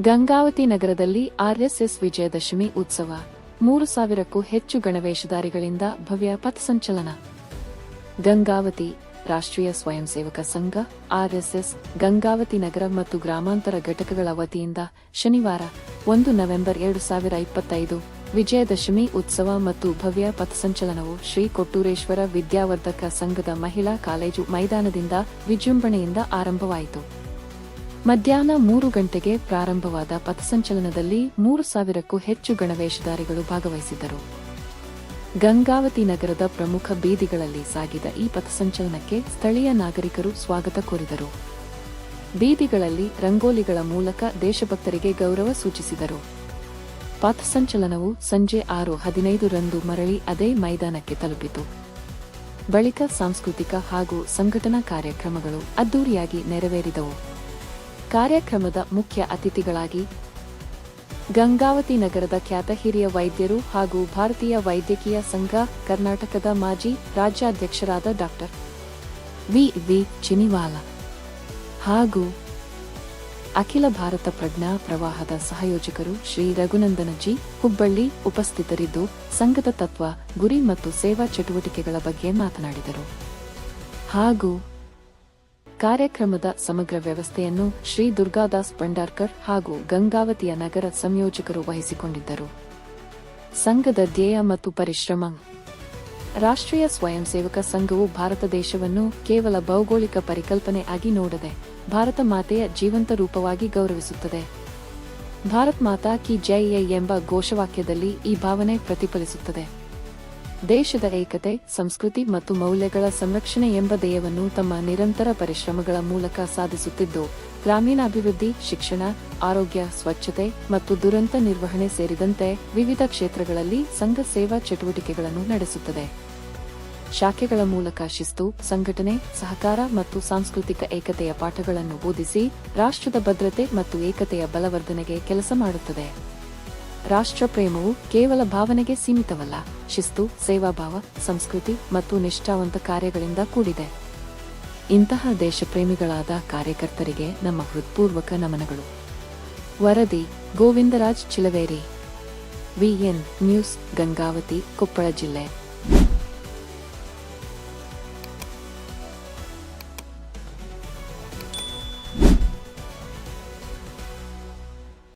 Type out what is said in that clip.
ಗಂಗಾವತಿ ನಗರದಲ್ಲಿ ಆರ್ಎಸ್ಎಸ್ ವಿಜಯದಶಮಿ ಉತ್ಸವ. ಮೂರು ಸಾವಿರಕ್ಕೂ ಹೆಚ್ಚು ಗಣವೇಶಧಾರಿಗಳಿಂದ ಭವ್ಯ ಪಥಸಂಚಲನ ಗಂಗಾವತಿ ರಾಷ್ಟ್ರೀಯ ಸ್ವಯಂ ಸೇವಕ ಸಂಘ ಆರ್ಎಸ್ಎಸ್ ಗಂಗಾವತಿ ನಗರ ಮತ್ತು ಗ್ರಾಮಾಂತರ ಘಟಕಗಳ ವತಿಯಿಂದ ಶನಿವಾರ ಒಂದು ನವೆಂಬರ್ ಎರಡು ಸಾವಿರ ಇಪ್ಪತ್ತೈದು ವಿಜಯದಶಮಿ ಉತ್ಸವ ಮತ್ತು ಭವ್ಯ ಪಥಸಂಚಲನವು ಶ್ರೀ ಕೊಟ್ಟೂರೇಶ್ವರ ವಿದ್ಯಾವರ್ಧಕ ಸಂಘದ ಮಹಿಳಾ ಕಾಲೇಜು ಮೈದಾನದಿಂದ ವಿಜೃಂಭಣೆಯಿಂದ ಆರಂಭವಾಯಿತು. ಮಧ್ಯಾಹ್ನ ಮೂರು ಗಂಟೆಗೆ ಪ್ರಾರಂಭವಾದ ಪಥಸಂಚಲನದಲ್ಲಿ ಮೂರು ಸಾವಿರಕ್ಕೂ ಹೆಚ್ಚು ಗಣವೇಶಧಾರಿಗಳು ಭಾಗವಹಿಸಿದ್ದರು. ಗಂಗಾವತಿ ನಗರದ ಪ್ರಮುಖ ಬೀದಿಗಳಲ್ಲಿ ಸಾಗಿದ ಈ ಪಥಸಂಚಲನಕ್ಕೆ ಸ್ಥಳೀಯ ನಾಗರಿಕರು ಸ್ವಾಗತ ಕೋರಿದರು. ಬೀದಿಗಳಲ್ಲಿ ರಂಗೋಲಿಗಳ ಮೂಲಕ ದೇಶಭಕ್ತರಿಗೆ ಗೌರವ ಸೂಚಿಸಿದರು. ಪಥಸಂಚಲನವು ಸಂಜೆ ಆರು ಹದಿನೈದು ರಂದು ಮರಳಿ ಅದೇ ಮೈದಾನಕ್ಕೆ ತಲುಪಿತು. ಬಳಿಕ ಸಾಂಸ್ಕೃತಿಕ ಹಾಗೂ ಸಂಘಟನಾ ಕಾರ್ಯಕ್ರಮಗಳು ಅದ್ದೂರಿಯಾಗಿ ನೆರವೇರಿದವು. ಕಾರ್ಯಕ್ರಮದ ಮುಖ್ಯ ಅತಿಥಿಗಳಾಗಿ ಗಂಗಾವತಿ ನಗರದ ಖ್ಯಾತ ಹಿರಿಯ ವೈದ್ಯರು ಹಾಗೂ ಭಾರತೀಯ ವೈದ್ಯಕೀಯ ಸಂಘ ಕರ್ನಾಟಕದ ಮಾಜಿ ರಾಜ್ಯಾಧ್ಯಕ್ಷರಾದ ಡಾಕ್ಟರ್ ವಿ. ವಿ. ಚಿನಿವಾಲ ಹಾಗೂ ಅಖಿಲ ಭಾರತ ಪ್ರಜ್ಞಾ ಪ್ರವಾಹದ ಸಹಯೋಜಕರು ಶ್ರೀ ರಘುನಂದನಜಿ ಹುಬ್ಬಳ್ಳಿ ಉಪಸ್ಥಿತರಿದ್ದು, ಸಂಘದ ತತ್ವ, ಗುರಿ ಮತ್ತು ಸೇವಾ ಚಟುವಟಿಕೆಗಳ ಬಗ್ಗೆ ಮಾತನಾಡಿದರು. ಹಾಗೂ ಕಾರ್ಯಕ್ರಮದ ಸಮಗ್ರ ವ್ಯವಸ್ಥೆಯನ್ನು ಶ್ರೀ ದುರ್ಗಾದಾಸ್ ಪಂಡಾರ್ಕರ್ ಹಾಗೂ ಗಂಗಾವತಿಯ ನಗರ ಸಂಯೋಜಕರು ವಹಿಸಿಕೊಂಡಿದ್ದರು. ಸಂಘದ ಧ್ಯೇಯ ಮತ್ತು ಪರಿಶ್ರಮ. ರಾಷ್ಟ್ರೀಯ ಸ್ವಯಂ ಸೇವಕ ಸಂಘವು ಭಾರತ ದೇಶವನ್ನು ಕೇವಲ ಭೌಗೋಳಿಕ ಪರಿಕಲ್ಪನೆ ಆಗಿ ನೋಡದೆ, ಭಾರತ ಮಾತೆಯ ಜೀವಂತ ರೂಪವಾಗಿ ಗೌರವಿಸುತ್ತದೆ. ಭಾರತ್ ಮಾತಾ ಕಿ ಜೈ ಎಂಬ ಘೋಷವಾಕ್ಯದಲ್ಲಿ ಈ ಭಾವನೆ ಪ್ರತಿಫಲಿಸುತ್ತದೆ. ದೇಶದ ಏಕತೆ, ಸಂಸ್ಕೃತಿ ಮತ್ತು ಮೌಲ್ಯಗಳ ಸಂರಕ್ಷಣೆ ಎಂಬ ಧ್ಯೇಯವನ್ನು ತಮ್ಮ ನಿರಂತರ ಪರಿಶ್ರಮಗಳ ಮೂಲಕ ಸಾಧಿಸುತ್ತಿದ್ದು, ಗ್ರಾಮೀಣಾಭಿವೃದ್ಧಿ, ಶಿಕ್ಷಣ, ಆರೋಗ್ಯ, ಸ್ವಚ್ಛತೆ ಮತ್ತು ದುರಂತ ನಿರ್ವಹಣೆ ಸೇರಿದಂತೆ ವಿವಿಧ ಕ್ಷೇತ್ರಗಳಲ್ಲಿ ಸಂಘ ಸೇವಾ ಚಟುವಟಿಕೆಗಳನ್ನು ನಡೆಸುತ್ತದೆ. ಶಾಖೆಗಳ ಮೂಲಕ ಶಿಸ್ತು, ಸಂಘಟನೆ, ಸಹಕಾರ ಮತ್ತು ಸಾಂಸ್ಕೃತಿಕ ಏಕತೆಯ ಪಾಠಗಳನ್ನು ಬೋಧಿಸಿ ರಾಷ್ಟ್ರದ ಭದ್ರತೆ ಮತ್ತು ಏಕತೆಯ ಬಲವರ್ಧನೆಗೆ ಕೆಲಸ ಮಾಡುತ್ತದೆ. ರಾಷ್ಟ್ರ ಪ್ರೇಮವು ಕೇವಲ ಭಾವನೆಗೆ ಸೀಮಿತವಲ್ಲ, ಶಿಸ್ತು, ಸೇವಾಭಾವ, ಸಂಸ್ಕೃತಿ ಮತ್ತು ನಿಷ್ಠಾವಂತ ಕಾರ್ಯಗಳಿಂದ ಕೂಡಿದೆ. ಇಂತಹ ದೇಶಪ್ರೇಮಿಗಳಾದ ಕಾರ್ಯಕರ್ತರಿಗೆ ನಮ್ಮ ಹೃತ್ಪೂರ್ವಕ ನಮನಗಳು. ವರದಿ, ಗೋವಿಂದರಾಜ್ ಚಿಲವೇರಿ ವಿಎನ್ ನ್ಯೂಸ್, ಗಂಗಾವತಿ, ಕೊಪ್ಪಳ ಜಿಲ್ಲೆ.